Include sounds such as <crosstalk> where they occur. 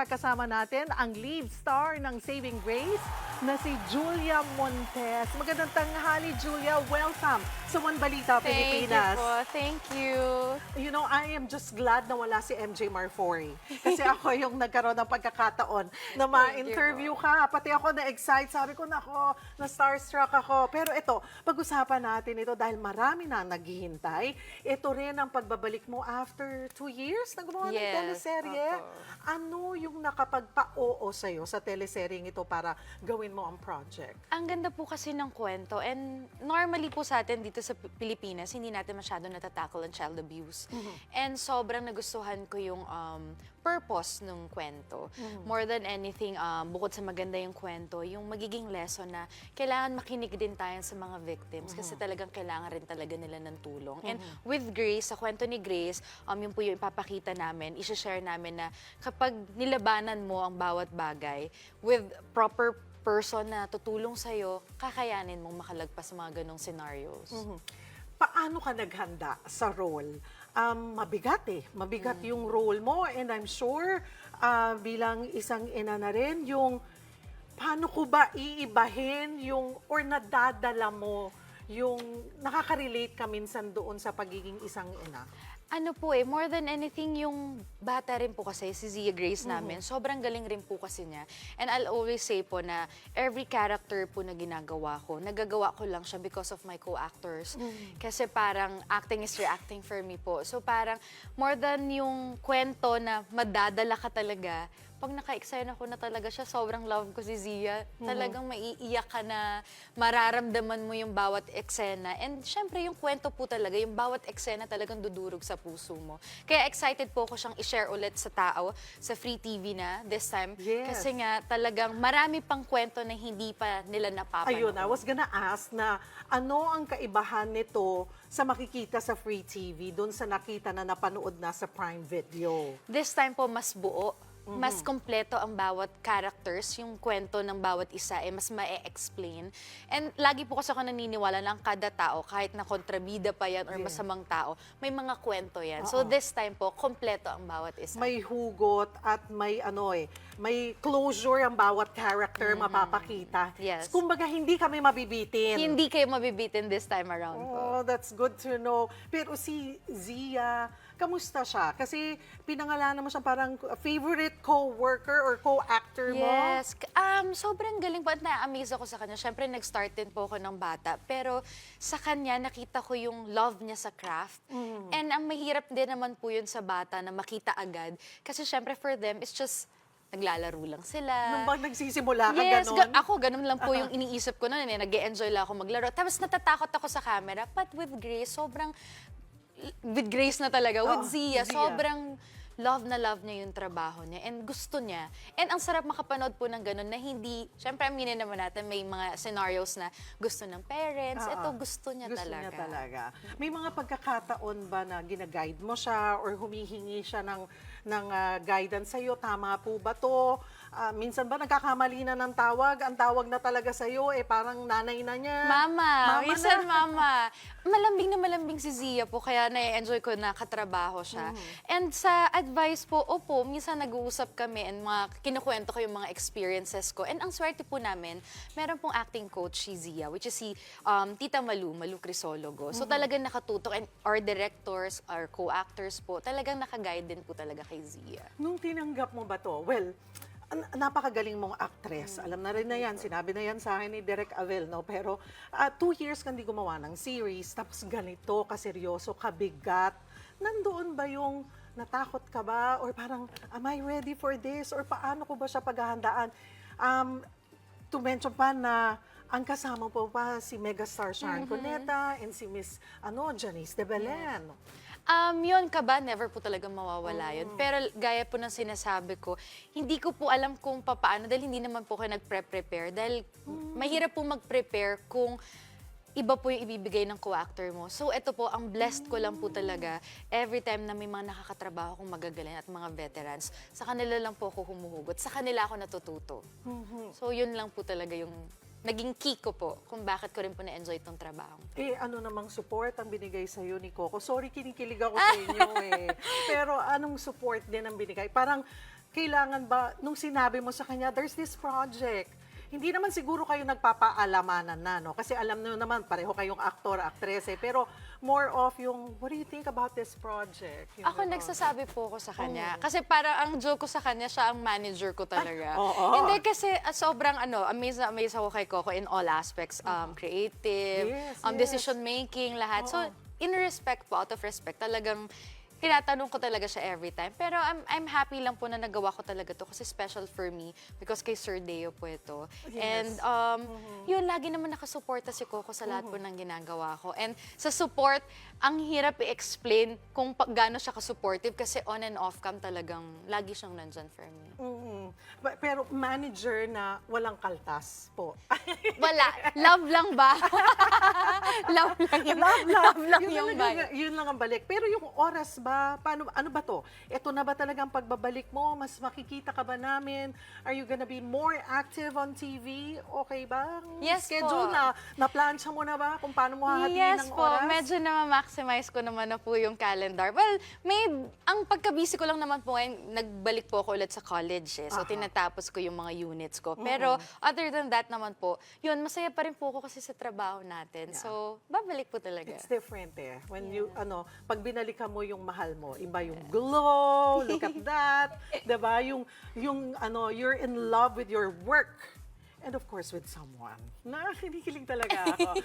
Kasama natin ang lead star ng Saving Grace na si Julia Montes. Magandang tanghali, Julia. Welcome sa One Balita, Thank Pilipinas. you po. Thank you. You know, I am just glad na wala si MJ Marfori. Kasi <laughs> ako yung nagkaroon ng pagkakataon na ma-interview ka. Pati ako na-excite. Sabi ko, nako, na-starstruck ako. Pero ito, pag-usapan natin ito dahil marami na naghihintay. Ito rin ang pagbabalik mo after two years na gumawa ng Yes, teleserye. opo. Ano yung nakapagpa-oo sa'yo sa teleseryeng ito para gawin mo ang project? Ang ganda po kasi ng kwento and normally po sa atin dito sa Pilipinas, hindi natin masyado natatackle ang child abuse. And sobrang nagustuhan ko yung um, purpose ng kwento. More than anything, um, bukod sa maganda yung kwento, yung magiging lesson na kailangan makinig din tayo sa mga victims kasi talagang kailangan rin talaga nila ng tulong. And with Grace, sa kwento ni Grace, um, yun po yung ipapakita namin, isi-share namin na kapag nilabanan mo ang bawat bagay with proper person na tutulong sa'yo, kakayanin mong makalagpas sa mga ganong scenarios. Paano ka naghanda sa role? Um, mabigat eh. Mabigat yung role mo and I'm sure ah, bilang isang ina na rin, yung paano ko ba iibahin yung or nadadala mo yung nakaka-relate ka minsan doon sa pagiging isang ina? Ano po eh, more than anything, yung bata rin po kasi, si Zia Grace namin, sobrang galing rin po kasi niya. And I'll always say po na every character po na ginagawa ko, nagagawa ko lang siya because of my co-actors. Kasi parang acting is reacting for me po. So parang more than yung kwento na madadala ka talaga, pag naka-excite ako na talaga siya, sobrang love ko si Zia. Talagang maiiyak ka na mararamdaman mo yung bawat eksena. And syempre, yung kwento po talaga, yung bawat eksena talagang dudurog sa puso mo. Kaya excited po ako siyang i-share ulit sa tao sa Free TV na this time. Yes. Kasi nga, talagang marami pang kwento na hindi pa nila napapanood. Ayun, I was gonna ask na ano ang kaibahan nito sa makikita sa free TV doon sa nakita na napanood na sa Prime Video? This time po, mas buo. Mas kompleto ang bawat characters, yung kwento ng bawat isa, eh, mas ma-explain. And lagi po kasi ako naniniwala na ang kada tao, kahit na kontrabida pa yan or Yeah. masamang tao, may mga kwento yan. So Oo. this time po, kompleto ang bawat isa. may hugot at may ano eh, may closure ang bawat character mapapakita. Yes. Kumbaga hindi kami mabibitin. Hindi kayo mabibitin this time around po. Oh, that's good to know. Pero si Zia, kamusta siya? Kasi pinangalanan mo siya parang favorite co-worker or co-actor mo. Yes. Um, sobrang galing po at na-amaze ako sa kanya. Siyempre, nag-start din po ako ng bata. Pero sa kanya, nakita ko yung love niya sa craft. And ang mahirap din naman po yun sa bata na makita agad. Kasi siyempre, for them, it's just naglalaro lang sila. Nung bang nagsisimula ka Yes, ganon? ga- ako ganun lang po yung iniisip ko noon. Eh. nag enjoy lang ako maglaro. Tapos natatakot ako sa camera. But with Grace, sobrang... With Grace na talaga. Oo, with Zia, Zia. sobrang love na love niya yung trabaho niya and gusto niya. And ang sarap makapanood po ng ganun na hindi, syempre aminin naman natin may mga scenarios na gusto ng parents. Oo. Ito gusto niya Gusto talaga. niya talaga. May mga pagkakataon ba na ginaguide mo siya or humihingi siya ng, ng ah, guidance sa'yo? Tama po ba to? Ah, minsan ba nagkakamali na ng tawag? Ang tawag na talaga sa'yo, eh parang nanay na niya. Mama, Mama <laughs> minsan na. mama. Malambing na malambing si Zia po, kaya na-enjoy ko na katrabaho siya. And sa advice po, opo, minsan nag-uusap kami and mga kinukwento ko yung mga experiences ko. And ang swerte po namin, meron pong acting coach si Zia, which is si um, Tita Malu, Malu Crisologo. So talagang nakatutok and our directors, our co-actors po, talagang nakaguide din po talaga kay Zia. Nung tinanggap mo ba to? Well, napakagaling mong actress. Alam na rin na yan. Sinabi na yan sa akin ni Derek Avel, no? Pero ah, two years kang di gumawa ng series, tapos ganito, kaseryoso, kabigat. Nandoon ba yung natakot ka ba? Or parang, am I ready for this? Or paano ko ba siya paghahandaan? Um, to mention pa na ang kasama po pa si megastar Sharon Cuneta and si Miss ano, Janice de Belen. Um, yun ka ba? Never po talaga mawawala yun. Pero gaya po ng sinasabi ko, hindi ko po alam kung papaano dahil hindi naman po kayo nagpre-prepare. Dahil mahirap po mag-prepare kung iba po yung ibibigay ng co-actor mo. So ito po, ang blessed ko lang po talaga every time na may mga nakakatrabaho kong magagaling at mga veterans, sa kanila lang po ako humuhugot. Sa kanila ako natututo. So yun lang po talaga yung naging key ko po kung bakit ko rin po na-enjoy itong trabaho. Eh, ano namang support ang binigay sa iyo ni Coco? Sorry, kinikilig ako sa inyo <laughs> eh. Pero anong support din ang binigay? Parang kailangan ba, nung sinabi mo sa kanya, there's this project, hindi naman siguro kayo nagpapaalamanan na, no? Kasi alam nyo naman, pareho kayong aktor, aktrese, pero more of yung, what do you think about this project? Yung Ako nagsasabi po ako sa kanya. Kasi parang ang joke ko sa kanya, siya ang manager ko talaga. oo. Hindi kasi ah, sobrang ano, amazed na amazed ako kay Coco in all aspects. Um, creative, Yes, um, yes. decision making, lahat. So, Oo. in respect po, out of respect, talagang tinatanong ko talaga siya every time. Pero I'm, I'm happy lang po na nagawa ko talaga to kasi special for me because kay Sir Deo po ito. And Yes. um, yun, lagi naman nakasuporta si Coco sa lahat po ng ginagawa ko. And sa support, ang hirap i-explain kung pa- gaano siya ka-supportive kasi on and off cam talagang lagi siyang nandyan for me. Mm. Ba- Pero manager na walang kaltas po. <laughs> Wala. Love lang ba? <laughs> love lang yung, love, love lang yun, yung talaga, vibe. yun lang ang balik. Pero yung oras ba, paano, ano ba to? Ito na ba talagang pagbabalik mo? Mas makikita ka ba namin? Are you gonna be more active on TV? Okay ba? ang Yes Schedule po. na, na-plansya mo na ba kung paano mo hahatiin Yes ng po, oras? medyo na maximize ko naman na po yung calendar. Well, may, ang pagka-busy ko lang naman po, eh, nagbalik po ako ulit sa college eh. So, Aha. tinatapos ko yung mga units ko. Pero, other than that naman po, yun, masaya pa rin po ako kasi sa trabaho natin. So, babalik po talaga. It's different eh. When you, ano, pag binalikan mo yung mahal mo, iba yung glow, look at <laughs> that, 'di ba? Yung, yung, ano, you're in love with your work. And of course, with someone. Na, kinikilig talaga ako. <laughs>